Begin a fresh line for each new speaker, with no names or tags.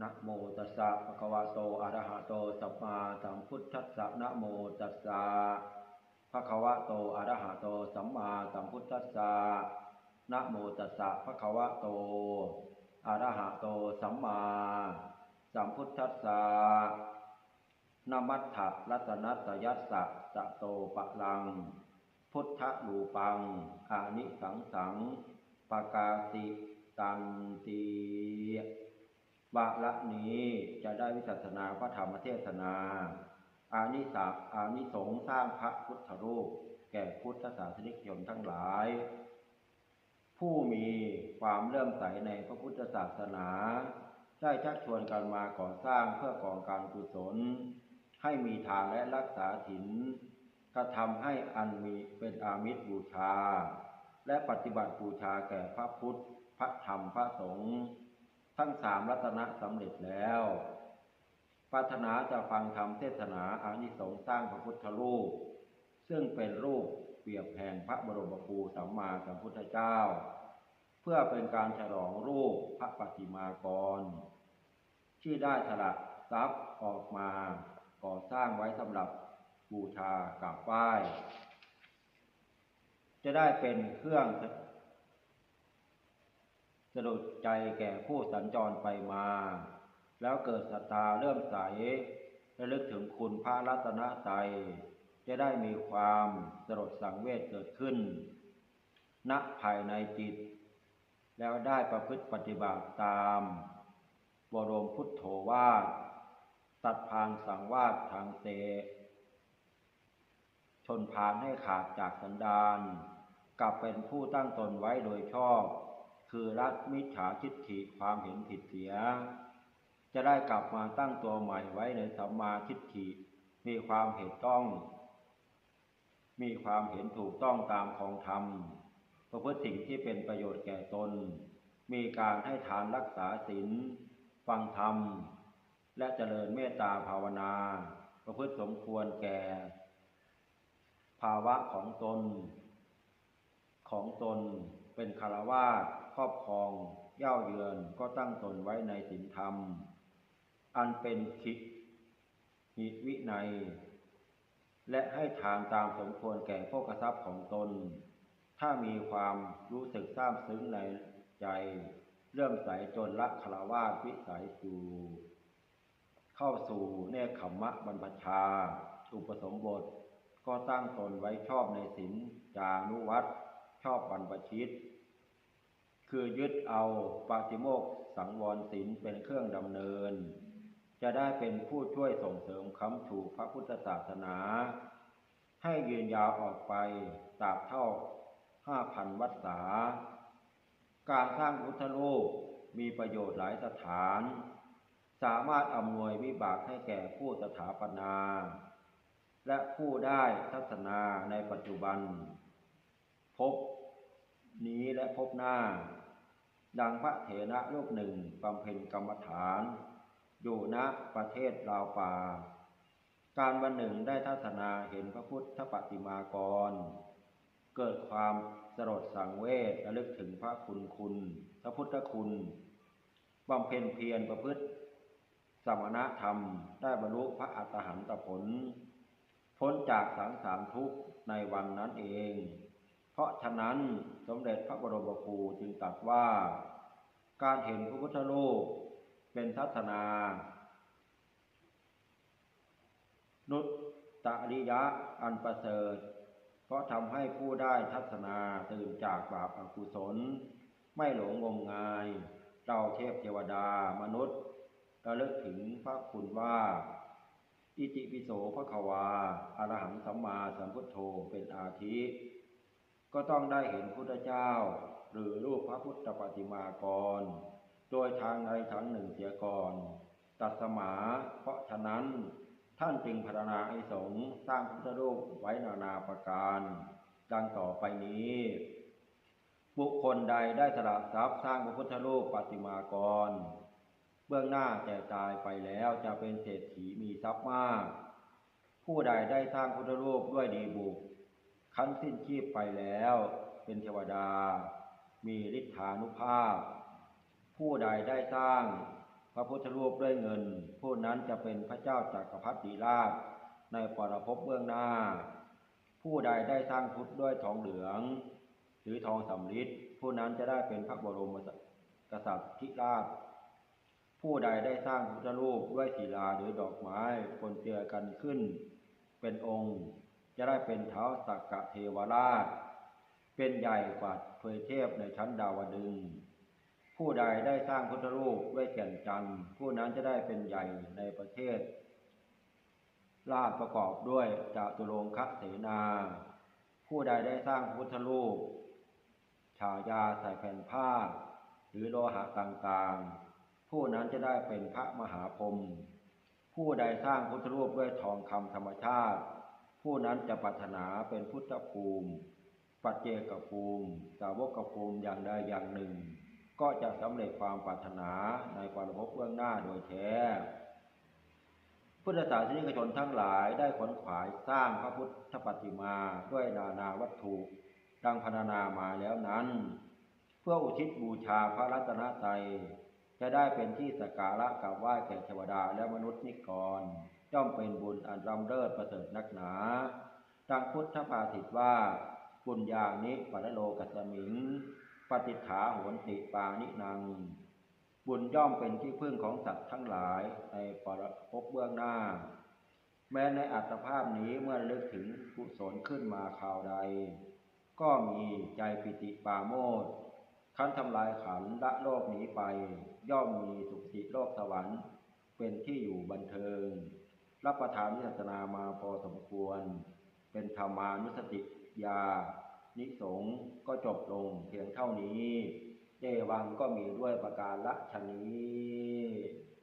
นะโมตัสสะภะคะวะโตอะระหะโตสัมมาสัมพุทธัสสะนะโมตัสสะภะคะวะโตอะระหะโตสัมมาสัมพุทธัสสะนะโมตัสสะภะคะวะโตอะระหะโตสัมมาสัมพุทธัสสะนะมัฏฐะรัตนัสยัสสะสะโตปะลัง พุทธลูปังอานิสังสังปากาติตันตี วาระนี้จะได้วิสัชนาพระธรรมเทศนา อานิสาอานิสงสร้างพระพุทธรูป แก่พุทธศาสนิกชนทั้งหลาย ผู้มีความเริ่มใสในพระพุทธศาสนา ได้ชักชวนกันมาก่อสร้างเพื่อกองการกุศล ให้มีทานและรักษาศีลกระทำให้อันมีเป็นอามิตรบูชา และปฏิบัติบูชาแก่พระพุทธ พระธรรมพระสงฆ์ ทั้งสามรัตนะสำเร็จแล้วปรารถนาจะฟังธรรมเทศนาอานิสงส์สร้างพระพุทธรูป ซึ่งเป็นรูปเปรียบแห่งพระบรมครูสัมมาสัมพุทธเจ้า เพื่อเป็นการฉลองรูปพระปฏิมากร ที่ได้สละทรัพย์ออกมาก่อสร้างไว้สำหรับบูชากราบไหว้จะได้เป็นเครื่อง สะดุดใจแก่ผู้สัญจรไปมา แล้วเกิดศรัทธาเริ่มใสและลึกถึงคุณพระรัตนตรัยจะได้มีความสลดสังเวชเกิดขึ้น ณภายในจิต แล้วได้ประพฤติปฏิบัติตาม บรมพุทโธวาทตัดพานสังวาสทางเต ชนพานให้ขาดจากสันดานกลับเป็นผู้ตั้งตนไว้โดยชอบ คือรัดมิจฉาทิฏฐิความเห็นผิดเสีย จะได้กลับมาตั้งตัวใหม่ไว้ในสัมมาทิฏฐิ มีความเห็นต้อง มีความเห็นถูกต้องตามของธรรมประพฤติสิ่งที่เป็นประโยชน์แก่ตน มีการให้ทานรักษาศีลฟังธรรม และเจริญเมตตาภาวนา ประพฤติสมควรแก่ ภาวะของตน ของตน เป็นคารวาสครอบครอง เย่าเยือนก็ตั้งตนไว้ในศีลธรรม อันเป็นคิดหิวินัย และให้ทานตามสมควรแก่โภคทรัพย์ของตน ถ้ามีความรู้สึกซาบซึ้งในใจ เริ่มใสจนละคารวาสวิสัยสู่เข้าสู่เนคขมมะบรรพชา อุปสมบท ก็ตั้งตนไว้ชอบในศีลจานุวัต ชอบบรรพชิต คือยึดเอาปาติโมกสังวรศีลเป็นเครื่องดำเนิน จะได้เป็นผู้ช่วยส่งเสริมค้ำชูพระพุทธศาสนา ให้ยืนยาวออกไปตราบเท่าห้าพันวัฏษา การสร้างพุทธรูปมีประโยชน์หลายสถาน สามารถอำนวยวิบากให้แก่ผู้สถาปนา และผู้ได้ทัศนาในปัจจุบัน พบ นี้และพบหน้า ดังพระเถระรูปหนึ่งบำเพ็ญกรรมฐาน อยู่ณประเทศลาวป่า การวันหนึ่งได้ทัศนาเห็นพระพุทธปฏิมากร เกิดความสลดสังเวชระลึกถึงพระคุณคุณ พระพุทธคุณบำเพ็ญเพียรประพฤติ สมณธรรมได้บรรลุพระอัตหันตผล พ้นจากสังสารทุกข์ในวันนั้นเอง เพราะฉะนั้นสมเด็จพระบรมครูจึงตรัสว่า การเห็นพระพุทธรูปเป็นทัศนา นุตตริยะอันประเสริฐ เพราะทำให้ผู้ได้ทัศนาตื่นจากบาปอกุศล ไม่หลงงมงายเราเทพเทวดามนุษย์ระลึกถึงพระคุณว่า อิติปิโสพระควาอรหังสัมมาสัมพุทโธเป็นอาทิ ก็ต้องได้เห็นพุทธเจ้า หรือรูปพระพุทธปฏิมากร โดยทางใดทางหนึ่งเสียก่อน ตัดสมาเพราะฉะนั้น ท่านจึงพรรณนาให้สงสร้างพุทธรูปไว้นานาประการ ดังต่อไปนี้ บุคคลใดได้สละทรัพย์สร้างพระพุทธรูปปฏิมากร เบื้องหน้าแต่ตายไปแล้วจะเป็นเศรษฐีมีทรัพย์มาก ผู้ใดได้สร้างพุทธรูปด้วยดีบุก ขั้นสิ้นชีพไปแล้ว เป็นเทวดา มีฤทธานุภาพ ผู้ใดได้สร้าง พระพุทธรูปด้วยเงิน ผู้นั้นจะเป็นพระเจ้าจากักรพรรดิราชในปรภพเบื้องหน้า ผู้ใดได้สร้างพุทธด้วยทองเหลือง หรือทองสำริดผู้นั้นจะได้เป็นพระบรมกษัตริย์ทิราชผู้ใดได้สร้างพุทธรูปด้วยศิลาหรือดอกไม้ปนเจือกันขึ้น เป็นองค์ จะได้เป็นเท้าสักกะเทวราช เป็นใหญ่กว่าเทวเทพในชั้นดาวดึง ผู้ใดได้สร้างพุทธรูปด้วยแก่นจันทร์ผู้นั้นจะได้เป็นใหญ่ในประเทศ ราชประกอบด้วยจตุรงคเสนา ผู้ใดได้สร้างพุทธรูป ฉายาใส่แผ่นผ้า หรือโลหะต่างๆ ผู้นั้นจะได้เป็นพระมหาพรหมผู้ใดสร้างพุทธรูปด้วยทองคำธรรมชาติ ผู้นั้นจะปรารถนาเป็นพุทธภูมิ ปัจเจกภูมิ สาวกภูมิอย่างใดอย่างหนึ่ง ก็จะสำเร็จความปรารถนาในความภพเบื้องหน้าโดยแท้พุทธศาสนิกชนทั้งหลายได้ขนขวายสร้างพระพุทธปฏิมาด้วยนานาวัตถุดังพรรณนามาแล้วนั้น เพื่ออุทิศบูชาพระรัตนตรัยจะได้เป็นที่สักการะกราบไหว้แก่เทวดาและมนุษย์นิกร ย่อมเป็นบุญอันรำเลิศประเสริฐนักหนาดังพุทธภาษิตว่า บุญญาณิปัลโลกัสมิง ปฏิฐาโหนติปานินังบุญย่อมเป็นที่พึ่งของสัตว์ทั้งหลายในปรภพเบื้องหน้า แม้ในอัตภาพนี้เมื่อระลึกถึงกุศลขึ้นมาข่าวใด ก็มีใจปิติปาโมทย์ขั้นทำลายขันละโลกหนีไป ย่อมมีสุคติโลกสวรรค์ เป็นที่อยู่บันเทิง รับประทานวิสัชนามาพอสมควร เป็นธรรมานุสติยา นิสงก็จบลงเพียงเท่านี้เจวังก็มีด้วยประการละชนี้